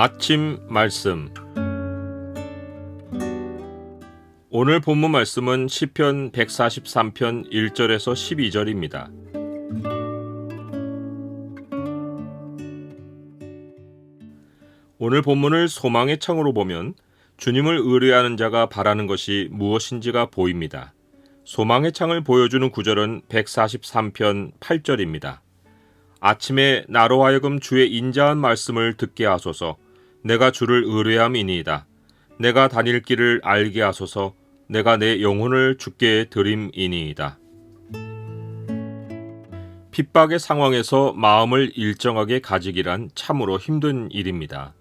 아침 말씀 오늘 본문 말씀은 시편 143편 1절에서 12절입니다. 오늘 본문을 소망의 창으로 보면 주님을 의뢰하는 자가 바라는 것이 무엇인지가 보입니다. 소망의 창을 보여주는 구절은 143편 8절입니다. 아침에 나로 하여금 주의 인자한 말씀을 듣게 하소서 내가 주를 의뢰함이니이다. 내가 다닐 길을 알게 하소서 내가 내 영혼을 주께 드림이니이다. 핍박의 상황에서 마음을 일정하게 가지기란 참으로 힘든 일입니다.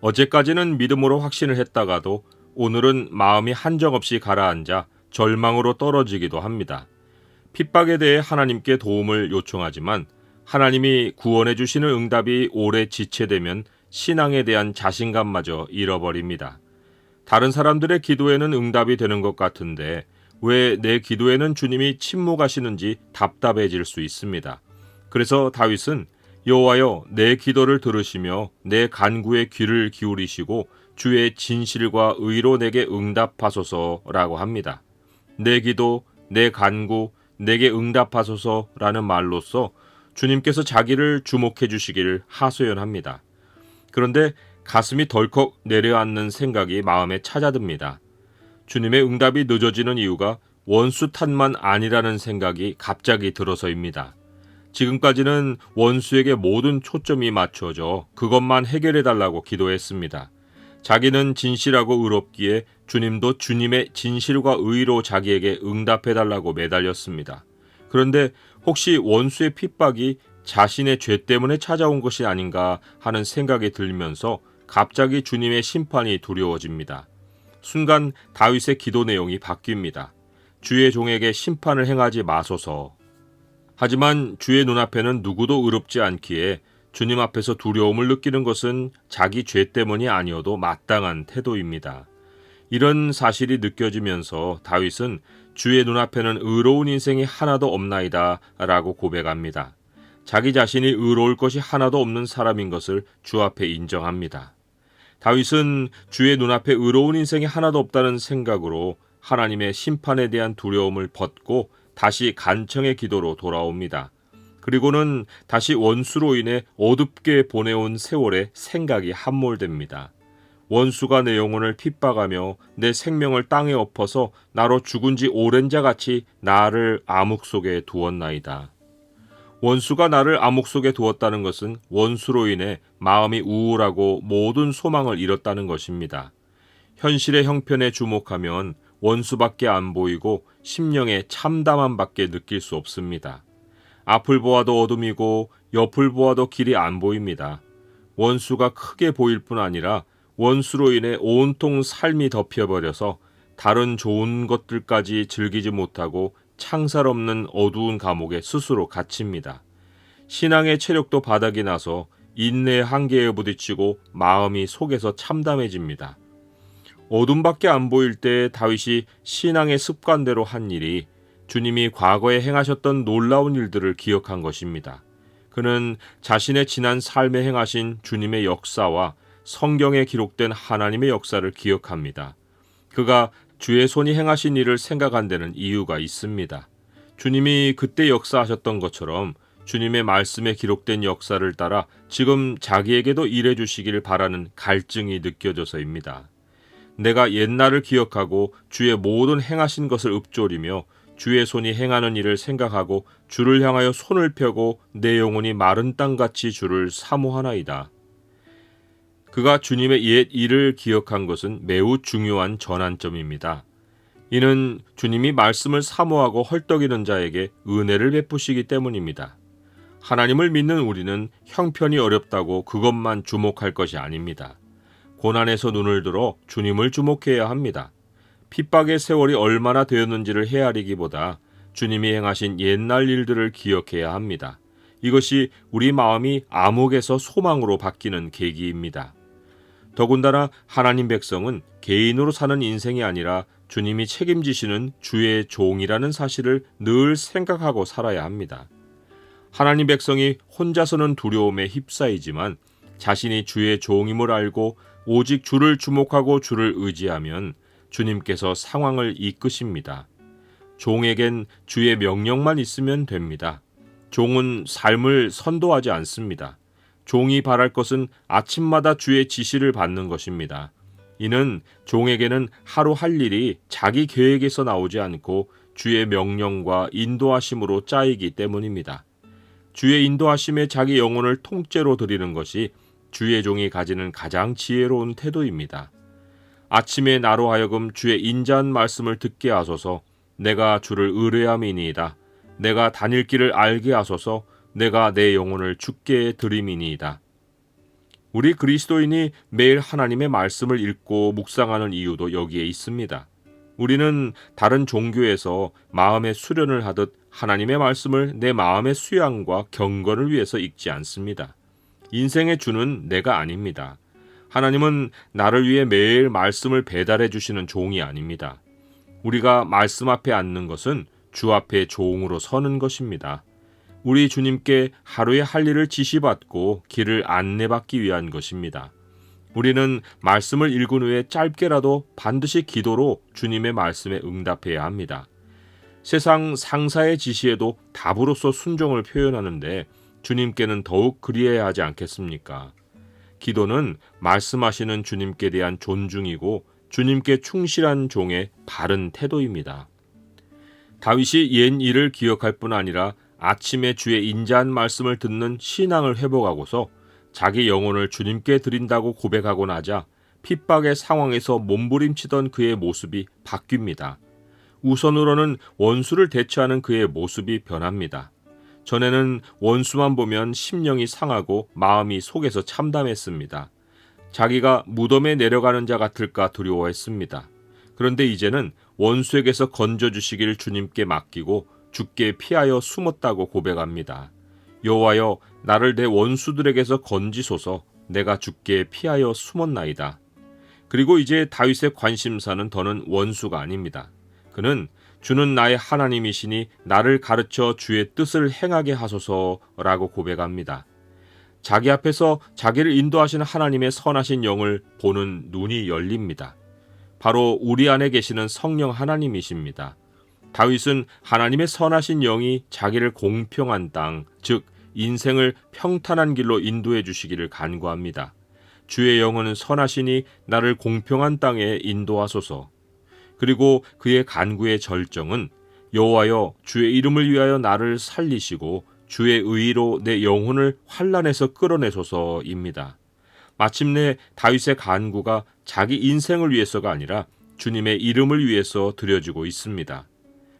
어제까지는 믿음으로 확신을 했다가도 오늘은 마음이 한정없이 가라앉아 절망으로 떨어지기도 합니다. 핍박에 대해 하나님께 도움을 요청하지만 하나님이 구원해 주시는 응답이 오래 지체되면 신앙에 대한 자신감마저 잃어버립니다. 다른 사람들의 기도에는 응답이 되는 것 같은데 왜 내 기도에는 주님이 침묵하시는지 답답해질 수 있습니다. 그래서 다윗은 여호와여 내 기도를 들으시며 내 간구에 귀를 기울이시고 주의 진실과 의로 내게 응답하소서라고 합니다. 내 기도, 내 간구, 내게 응답하소서라는 말로써 주님께서 자기를 주목해 주시기를 하소연합니다. 그런데 가슴이 덜컥 내려앉는 생각이 마음에 찾아듭니다. 주님의 응답이 늦어지는 이유가 원수 탓만 아니라는 생각이 갑자기 들어서입니다. 지금까지는 원수에게 모든 초점이 맞춰져 그것만 해결해 달라고 기도했습니다. 자기는 진실하고 의롭기에 주님도 주님의 진실과 의로 자기에게 응답해 달라고 매달렸습니다. 그런데 혹시 원수의 핍박이 자신의 죄 때문에 찾아온 것이 아닌가 하는 생각이 들면서 갑자기 주님의 심판이 두려워집니다. 순간 다윗의 기도 내용이 바뀝니다. 주의 종에게 심판을 행하지 마소서. 하지만 주의 눈앞에는 누구도 의롭지 않기에 주님 앞에서 두려움을 느끼는 것은 자기 죄 때문이 아니어도 마땅한 태도입니다. 이런 사실이 느껴지면서 다윗은 주의 눈앞에는 의로운 인생이 하나도 없나이다 라고 고백합니다. 자기 자신이 의로울 것이 하나도 없는 사람인 것을 주 앞에 인정합니다. 다윗은 주의 눈앞에 의로운 인생이 하나도 없다는 생각으로 하나님의 심판에 대한 두려움을 벗고 다시 간청의 기도로 돌아옵니다. 그리고는 다시 원수로 인해 어둡게 보내온 세월에 생각이 함몰됩니다. 원수가 내 영혼을 핍박하며 내 생명을 땅에 엎어서 나로 죽은 지 오랜 자 같이 나를 암흑 속에 두었나이다. 원수가 나를 암흑 속에 두었다는 것은 원수로 인해 마음이 우울하고 모든 소망을 잃었다는 것입니다. 현실의 형편에 주목하면 원수밖에 안 보이고 심령의 참담함밖에 느낄 수 없습니다. 앞을 보아도 어둠이고 옆을 보아도 길이 안 보입니다. 원수가 크게 보일 뿐 아니라 원수로 인해 온통 삶이 덮여버려서 다른 좋은 것들까지 즐기지 못하고 창살 없는 어두운 감옥에 스스로 갇힙니다. 신앙의 체력도 바닥이 나서 인내의 한계에 부딪히고 마음이 속에서 참담해집니다. 어둠밖에 안 보일 때 다윗이 신앙의 습관대로 한 일이 주님이 과거에 행하셨던 놀라운 일들을 기억한 것입니다. 그는 자신의 지난 삶에 행하신 주님의 역사와 성경에 기록된 하나님의 역사를 기억합니다. 그가 주의 손이 행하신 일을 생각한 데는 이유가 있습니다. 주님이 그때 역사하셨던 것처럼 주님의 말씀에 기록된 역사를 따라 지금 자기에게도 일해 주시기를 바라는 갈증이 느껴져서입니다. 내가 옛날을 기억하고 주의 모든 행하신 것을 읍조리며 주의 손이 행하는 일을 생각하고 주를 향하여 손을 펴고 내 영혼이 마른 땅같이 주를 사모하나이다. 그가 주님의 옛 일을 기억한 것은 매우 중요한 전환점입니다. 이는 주님이 말씀을 사모하고 헐떡이는 자에게 은혜를 베푸시기 때문입니다. 하나님을 믿는 우리는 형편이 어렵다고 그것만 주목할 것이 아닙니다. 고난에서 눈을 들어 주님을 주목해야 합니다. 핍박의 세월이 얼마나 되었는지를 헤아리기보다 주님이 행하신 옛날 일들을 기억해야 합니다. 이것이 우리 마음이 암흑에서 소망으로 바뀌는 계기입니다. 더군다나 하나님 백성은 개인으로 사는 인생이 아니라 주님이 책임지시는 주의 종이라는 사실을 늘 생각하고 살아야 합니다. 하나님 백성이 혼자서는 두려움에 휩싸이지만 자신이 주의 종임을 알고 오직 주를 주목하고 주를 의지하면 주님께서 상황을 이끄십니다. 종에겐 주의 명령만 있으면 됩니다. 종은 삶을 선도하지 않습니다. 종이 바랄 것은 아침마다 주의 지시를 받는 것입니다. 이는 종에게는 하루 할 일이 자기 계획에서 나오지 않고 주의 명령과 인도하심으로 짜이기 때문입니다. 주의 인도하심에 자기 영혼을 통째로 드리는 것이 주의 종이 가지는 가장 지혜로운 태도입니다. 아침에 나로 하여금 주의 인자한 말씀을 듣게 하소서 내가 주를 의뢰함이니이다. 내가 다닐 길을 알게 하소서 내가 내 영혼을 주께 드림이니이다. 우리 그리스도인이 매일 하나님의 말씀을 읽고 묵상하는 이유도 여기에 있습니다. 우리는 다른 종교에서 마음의 수련을 하듯 하나님의 말씀을 내 마음의 수양과 경건을 위해서 읽지 않습니다. 인생의 주는 내가 아닙니다. 하나님은 나를 위해 매일 말씀을 배달해 주시는 종이 아닙니다. 우리가 말씀 앞에 앉는 것은 주 앞에 종으로 서는 것입니다. 우리 주님께 하루의 할 일을 지시받고 길을 안내받기 위한 것입니다. 우리는 말씀을 읽은 후에 짧게라도 반드시 기도로 주님의 말씀에 응답해야 합니다. 세상 상사의 지시에도 답으로서 순종을 표현하는데 주님께는 더욱 그리해야 하지 않겠습니까? 기도는 말씀하시는 주님께 대한 존중이고 주님께 충실한 종의 바른 태도입니다. 다윗이 옛 일을 기억할 뿐 아니라 아침에 주의 인자한 말씀을 듣는 신앙을 회복하고서 자기 영혼을 주님께 드린다고 고백하고 나자 핍박의 상황에서 몸부림치던 그의 모습이 바뀝니다. 우선으로는 원수를 대처하는 그의 모습이 변합니다. 전에는 원수만 보면 심령이 상하고 마음이 속에서 참담했습니다. 자기가 무덤에 내려가는 자 같을까 두려워했습니다. 그런데 이제는 원수에게서 건져주시기를 주님께 맡기고 죽게 피하여 숨었다고 고백합니다. 여호와여 나를 내 원수들에게서 건지소서 내가 죽게 피하여 숨었나이다. 그리고 이제 다윗의 관심사는 더는 원수가 아닙니다. 그는 주는 나의 하나님이시니 나를 가르쳐 주의 뜻을 행하게 하소서라고 고백합니다. 자기 앞에서 자기를 인도하시는 하나님의 선하신 영을 보는 눈이 열립니다. 바로 우리 안에 계시는 성령 하나님이십니다. 다윗은 하나님의 선하신 영이 자기를 공평한 땅, 즉 인생을 평탄한 길로 인도해 주시기를 간구합니다. 주의 영은 선하시니 나를 공평한 땅에 인도하소서. 그리고 그의 간구의 절정은 여호와여 주의 이름을 위하여 나를 살리시고 주의 의로 내 영혼을 환란에서 끌어내소서입니다. 마침내 다윗의 간구가 자기 인생을 위해서가 아니라 주님의 이름을 위해서 드려지고 있습니다.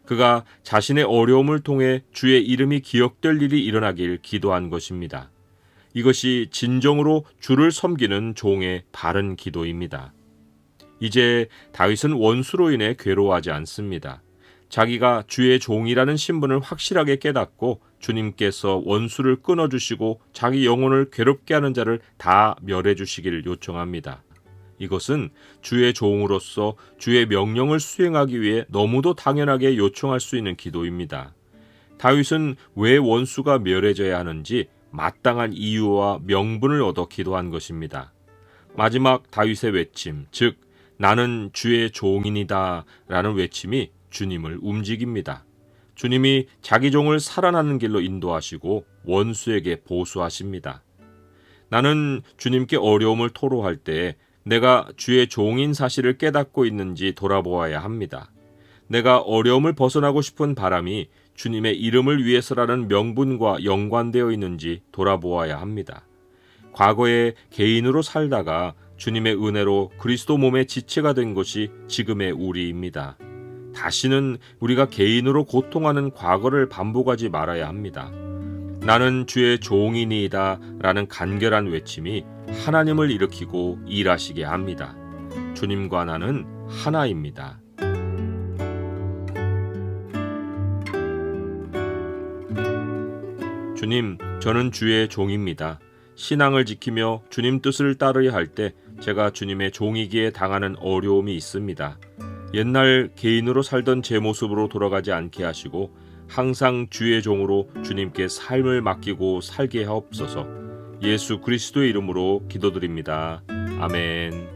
그가 자신의 어려움을 통해 주의 이름이 기억될 일이 일어나길 기도한 것입니다. 이것이 진정으로 주를 섬기는 종의 바른 기도입니다. 이제 다윗은 원수로 인해 괴로워하지 않습니다. 자기가 주의 종이라는 신분을 확실하게 깨닫고 주님께서 원수를 끊어주시고 자기 영혼을 괴롭게 하는 자를 다 멸해주시기를 요청합니다. 이것은 주의 종으로서 주의 명령을 수행하기 위해 너무도 당연하게 요청할 수 있는 기도입니다. 다윗은 왜 원수가 멸해져야 하는지 마땅한 이유와 명분을 얻어 기도한 것입니다. 마지막 다윗의 외침, 즉 나는 주의 종인이다 라는 외침이 주님을 움직입니다. 주님이 자기 종을 살아나는 길로 인도하시고 원수에게 보수하십니다. 나는 주님께 어려움을 토로할 때 내가 주의 종인 사실을 깨닫고 있는지 돌아보아야 합니다. 내가 어려움을 벗어나고 싶은 바람이 주님의 이름을 위해서라는 명분과 연관되어 있는지 돌아보아야 합니다. 과거에 개인으로 살다가 주님의 은혜로 그리스도 몸의 지체가 된 것이 지금의 우리입니다. 다시는 우리가 개인으로 고통하는 과거를 반복하지 말아야 합니다. 나는 주의 종이니이다 라는 간결한 외침이 하나님을 일으키고 일하시게 합니다. 주님과 나는 하나입니다. 주님, 저는 주의 종입니다. 신앙을 지키며 주님 뜻을 따르야 할때 제가 주님의 종이기에 당하는 어려움이 있습니다. 옛날 개인으로 살던 제 모습으로 돌아가지 않게 하시고 항상 주의 종으로 주님께 삶을 맡기고 살게 하옵소서. 예수 그리스도의 이름으로 기도드립니다. 아멘.